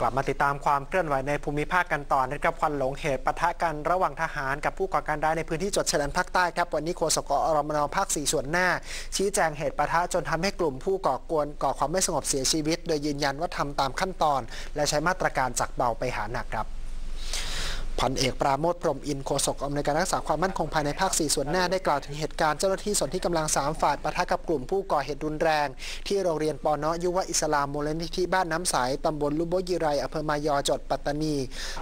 กลับมาติดตามความเคลื่อนไหวในภูมิภาคกันต่อนะครับควันหลงเหตุปะทะกันระหว่างทหารกับผู้ก่อการร้ายในพื้นที่จังหวัดชายแดนภาคใต้ครับวันนี้โฆษกอรมนภาค 4 ส่วนหน้า ชี้แจงเหตุปะทะจนทำให้กลุ่มผู้ก่อกวนก่อความไม่สงบเสียชีวิต โดยยืนยันว่าทำตามขั้นตอน และใช้มาตรการจากเบาไปหาหนักครับ พันเอกปราโมทพรมอินโฆษกอำนวยการรักษาความมั่นคงภายในภาค 4 ส่วนหน้าได้กล่าวถึงเหตุการณ์เจ้าหน้าที่ส่วนที่กำลัง 3 ฝ่ายปะทะกับกลุ่มผู้ก่อเหตุรุนแรง ที่โรงเรียนปอนอยุวอิสลามมูลนิธิบ้านน้ำใสตำบลลุโบยิไรอำเภอมายอจดปัตตานี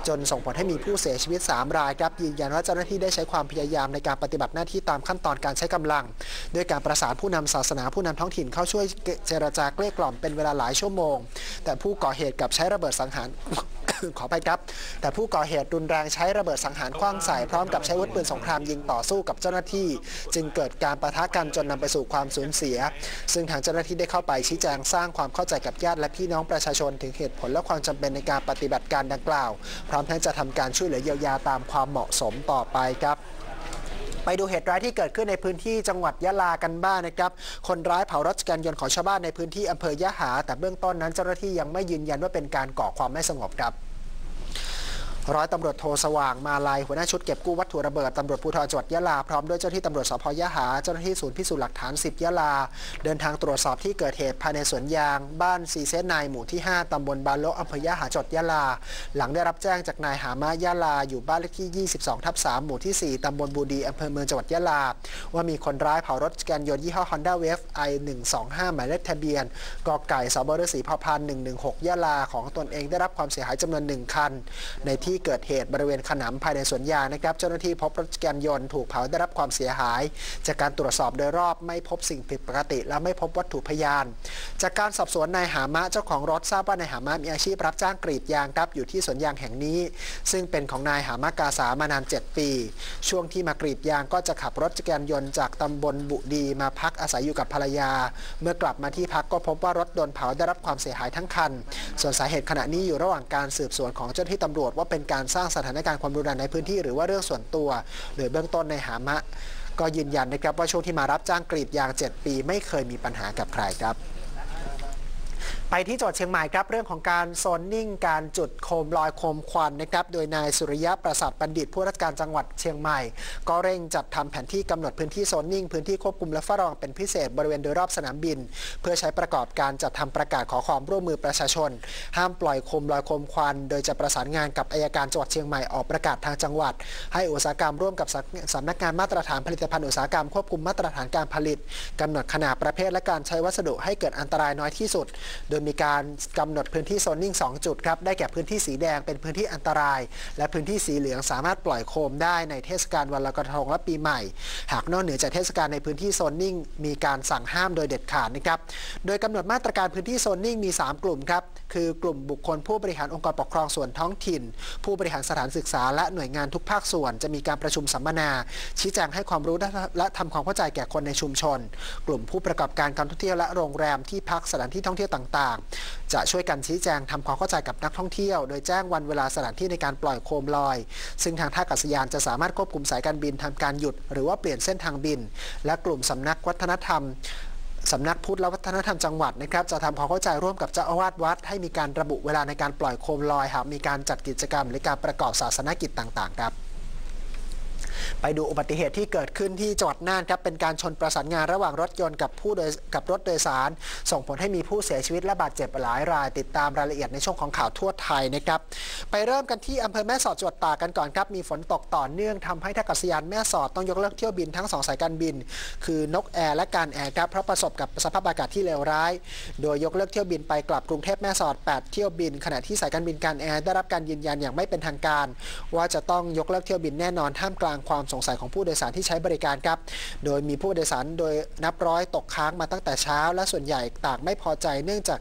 จนส่งผลให้มีผู้เสียชีวิต 3 รายครับยืนยันว่าเจ้าหน้าที่ได้ใช้ความพยายามในการปฏิบัติหน้าที่ตามขั้นตอนการใช้กำลัง ด้วยการประสานผู้นำศาสนาผู้นำท้องถิ่นเข้าช่วยเจรจาเกลี้ยกล่อมเป็นเวลาหลายชั่วโมง แต่ผู้ก่อเหตุกับใช้ระเบิดสังหาร ขอไปครับ แต่ผู้ก่อเหตุรุนแรงใช้ระเบิดสังหารคว้างใส่พร้อมกับใช้อาวุธปืนสงครามยิงต่อสู้กับเจ้าหน้าที่ จึงเกิดการประทะกันจนนำไปสู่ความสูญเสีย ซึ่งทางเจ้าหน้าที่ได้เข้าไปชี้แจงสร้างความเข้าใจกับญาติและพี่น้องประชาชนถึงเหตุผลและความจำเป็นในการปฏิบัติการดังกล่าว พร้อมทั้งจะทำการช่วยเหลือเยียวยาตามความเหมาะสมต่อไปครับไปดูเหตุร้ายที่เกิดขึ้นในพื้นที่จังหวัดยะลากันบ้างนะครับ คนร้ายเผารถจักรยานยนต์ของชาวบ้านในพื้นที่อำเภอยะหา แต่เบื้องต้นนั้นเจ้าหน้าที่ยังไม่ยืนยันว่าเป็นการก่อความไม่สงบครับ ร้อยตำรวจโทสว่างมาลายหัวหน้าชุดเก็บกู้วัตถุระเบิดตำรวจภูธรจังหวัดยะลาพร้อมด้วยเจ้าหน้าที่ตำรวจสพยะหาเจ้าหน้าที่ศูนย์พิสูจน์หลักฐาน 10 ยะลา เดินทางตรวจสอบที่เกิดเหตุภายในสวนยาง บ้านซีเซนนายหมู่ที่ 5 ตำบลบานโลอำเภอยะหาจังหวัดยะลา หลังได้รับแจ้งจากนายหามายะลาอยู่บ้านเลขที่ 22 ทับ 3 หมู่ที่ 4 ตำบลบูดีอำเภอเมืองจังหวัดยะลา ว่ามีคนร้ายเผารถจักรยานยนต์ยี่ห้อ Honda Wave i 125หมายเลขทะเบียนกไก่สบฤษีพพัน116ยะลาของตนเองได้รับความเสียหายจำนวนหนึ่งคัน ในที่เกิดเหตุบริเวณขนำภายในสวนยางนะครับ เจ้าหน้าที่พบรถจักรยานยนต์ถูกเผาได้รับความเสียหาย จากการตรวจสอบโดยรอบไม่พบสิ่งผิดปกติ และไม่พบวัตถุพยาน จากการสอบสวนนายหามะเจ้าของรถทราบว่านายหามะมีอาชีพรับจ้างกรีดยางครับอยู่ที่สวนยางแห่งนี้ ซึ่งเป็นของนายหามะกาสามานาน 7 ปี ช่วงที่มากรีดยางก็จะขับรถจักรยานยนต์จากตำบลบุดีมาพักอาศัยอยู่กับภรรยา เมื่อกลับมาที่พักก็พบว่ารถโดนเผาได้รับความเสียหายทั้งคัน ส่วนสาเหตุขณะนี้อยู่ระหว่างการสืบสวนของเจ้าหน้าที่ตำรวจว่าเป็นการสร้างสถานการณ์ความรุนแรงในพื้นที่หรือว่าเรื่องส่วนตัวโดยเบื้องต้นในหามะ ก็ยืนยันนะครับว่าช่วงที่มารับจ้างกรีดยาง 7 ปี ไม่เคยมีปัญหากับใครครับ ไปที่จังหวัดเชียงใหม่ครับเรื่องของการโซนนิ่งการจุดโคมลอยโคมควันนะครับโดยนายสุริยะประสาทบัณฑิตผู้ราชการจังหวัดเชียงใหม่ ก็เร่งจัดทำแผนที่กำหนดพื้นที่โซนนิ่ง พื้นที่ควบคุมและเฝ้าระวังเป็นพิเศษบริเวณโดยรอบสนามบิน เพื่อใช้ประกอบการจัดทำประกาศขอความร่วมมือประชาชน ห้ามปล่อยโคมลอยโคมควัน โดยจะประสานงานกับอายการจังหวัดเชียงใหม่ออกประกาศทางจังหวัด ให้อุตสาหกรรมร่วมกับสำนักงานมาตรฐานผลิตภัณฑ์อุตสาหกรรมควบคุมมาตรฐานการผลิตกำหนดขนาดประเภทและการใช้วัสดุให้เกิดอันตรายน้อยที่สุด โดยมีการกำหนดพื้นที่โซนนิ่ง 2 จุดครับ ได้แก่พื้นที่สีแดงเป็นพื้นที่อันตราย และพื้นที่สีเหลืองสามารถปล่อยโคมได้ในเทศกาลวันลอยกระทงและปีใหม่ หากนอกเหนือจากเทศกาลในพื้นที่โซนนิ่ง มีการสั่งห้ามโดยเด็ดขาดนะครับ โดยกำหนดมาตรการพื้นที่โซนนิ่งมี 3 กลุ่มครับ คือกลุ่มบุคคลผู้บริหารองค์กรปกครองส่วนท้องถิ่น ผู้บริหารสถานศึกษา และหน่วยงานทุกภาคส่วน จะมีการประชุมสัมมนา ชี้แจงให้ความรู้และทำความเข้าใจแก่คนในชุมชน กลุ่มผู้ประกอบการการท่องเที่ยวและโรงแรมที่พักสถานที่ท่องเที่ยวต่างๆ จะช่วยกันชี้แจงทำความเข้าใจกับนักท่องเที่ยว โดยแจ้งวันเวลาสถานที่ในการปล่อยโคมลอย ซึ่งทางท่าอากาศยานจะสามารถควบคุมสายการบินทำการหยุด หรือว่าเปลี่ยนเส้นทางบิน และกลุ่มสำนักวัฒนธรรมสำนักพุทธและวัฒนธรรมจังหวัดนะครับจะทำความเข้าใจร่วมกับเจ้าอาวาสวัด ให้มีการระบุเวลาในการปล่อยโคมลอยหากมีการจัดกิจกรรม หรือการประกอบศาสนกิจต่างๆ ครับ ไปดูอุบัติเหตุที่เกิดขึ้นที่จังหวัดน่านครับเป็นการชนประสานงานระหว่างรถยนต์กับผู้โดยกับรถโดยสาร ส่งผลให้มีผู้เสียชีวิตและบาดเจ็บหลายราย ติดตามรายละเอียดในช่วงของข่าวทั่วไทยนะครับไปเริ่มกันที่อำเภอแม่สอดจังหวัดตากกันก่อนครับมีฝนตกต่อเนื่องทำให้ท่าอากาศยานแม่สอดต้องยกเลิกเที่ยวบินทั้ง 2 สายการบิน คือนกแอร์และการแอร์ครับเพราะประสบกับสภาพอากาศที่เลวร้าย โดยยกเลิกเที่ยวบินไปกลับกรุงเทพแม่สอด 8 เที่ยวบิน ขณะที่สายการบินการแอร์ได้รับการยืนยันอย่างไม่เป็นทางการ ว่าจะต้องยกเลิกเที่ยวบินแน่นอนท่ามกลางความสงสัยของผู้โดยสารที่ใช้บริการครับ โดยมีผู้โดยสารโดยนับร้อยตกค้างมาตั้งแต่เช้า และส่วนใหญ่ต่างไม่พอใจเนื่องจาก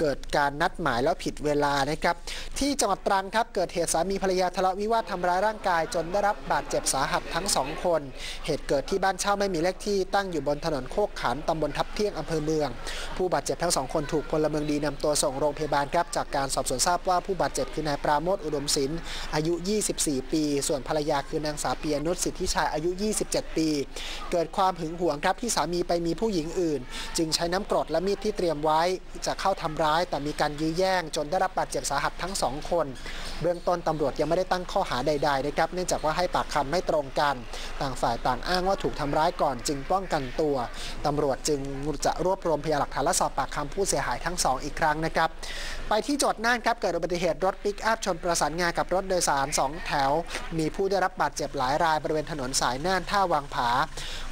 เกิดการนัดหมายแล้วผิดเวลานะครับ ที่จังหวัดตรังครับ เกิดเหตุสามีภรรยาทะเลาะวิวาททำร้ายร่างกาย จนได้รับบาดเจ็บสาหัสทั้งสองคน เหตุเกิดที่บ้านเช่าไม่มีเลขที่ตั้งอยู่บนถนนโคกขันตำบลทับเที่ยงอำเภอเมือง ผู้บาดเจ็บทั้งสองคนถูกพลเมืองดีนำตัวส่งโรงพยาบาลครับจากการสอบสวนทราบว่าผู้บาดเจ็บคือนายปราโมทอุดมศิลป์อายุ 24 ปี ส่วนภรรยาคือนางสาวเปียนุชสิทธิชัยอายุ 27 ปี เกิดความหึงหวงครับที่สามีไปมีผู้หญิงอื่น จึงใช้น้ำกรดและมีดที่เตรียมไว้จะเข้าทำร้าย แต่มีการยื้อแย่งจนได้รับบาดเจ็บสาหัสทั้งสองคน เบื้องต้นตำรวจยังไม่ได้ตั้งข้อหาใดๆนะครับเนื่องจากว่าให้ปากคำไม่ตรงกัน ต่างฝ่ายต่างอ้างว่าถูกทำร้ายก่อนจึงป้องกันตัวตำรวจจึงจะรวบรวมพยานหลักฐานและสอบปากคำผู้เสียหายทั้งสองอีกครั้งนะครับไปที่จังหวัดน่านครับเกิดอุบัติเหตุรถปิกอัพชนประสานงากับรถโดยสาร 2 แถว มีผู้ได้รับบาดเจ็บหลายรายบริเวณถนนสายน่านท่าวังผา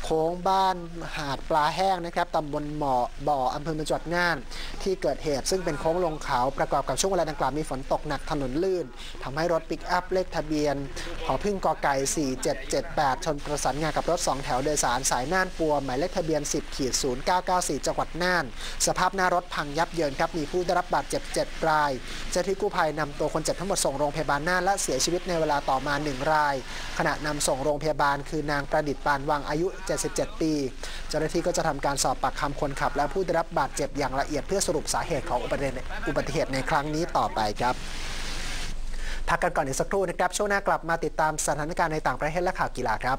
โค้งบ้านหาดปลาแห้งนะครับตำบลหมอบ่ออำเภอเมืองจังหวัดน่าน ที่เกิดเหตุ ซึ่งเป็นโค้งลงเขาประกอบกับช่วงเวลาดังกล่าวมีฝนตกหนักถนนลื่นทำให้รถปิกอัพเลขทะเบียนหอพึ่งกอไก่ 4778 ชนประสานงานกับรถ 2 แถวโดยสารสายน่านปัว หมายเลขทะเบียน 10ขีด0994 จังหวัดน่าน สภาพหน้ารถพังยับเยินครับมีผู้ได้รับบาดเจ็บ 7 รายเจ้าที่กู้ภัยนำตัวคนเจ็บทั้งหมดส่งโรงพยาบาลน่านและเสียชีวิตในเวลาต่อมา 1 ราย ขณะนำส่งโรงพยาบาล คือนางประดิษฐ์ปานวังอายุ 77 ปี เจ้าหน้าที่ก็จะทำการสอบปากคำคนขับ และผู้ได้รับบาดเจ็บอย่างละเอียดเพื่อสรุปสาเหตุของอุบัติเหตุอุบัติเหตุในครั้งนี้ต่อไปครับพักกันก่อนอีกสักครู่นะครับ ช่วงหน้ากลับมาติดตามสถานการณ์ในต่างประเทศและข่าวกีฬาครับ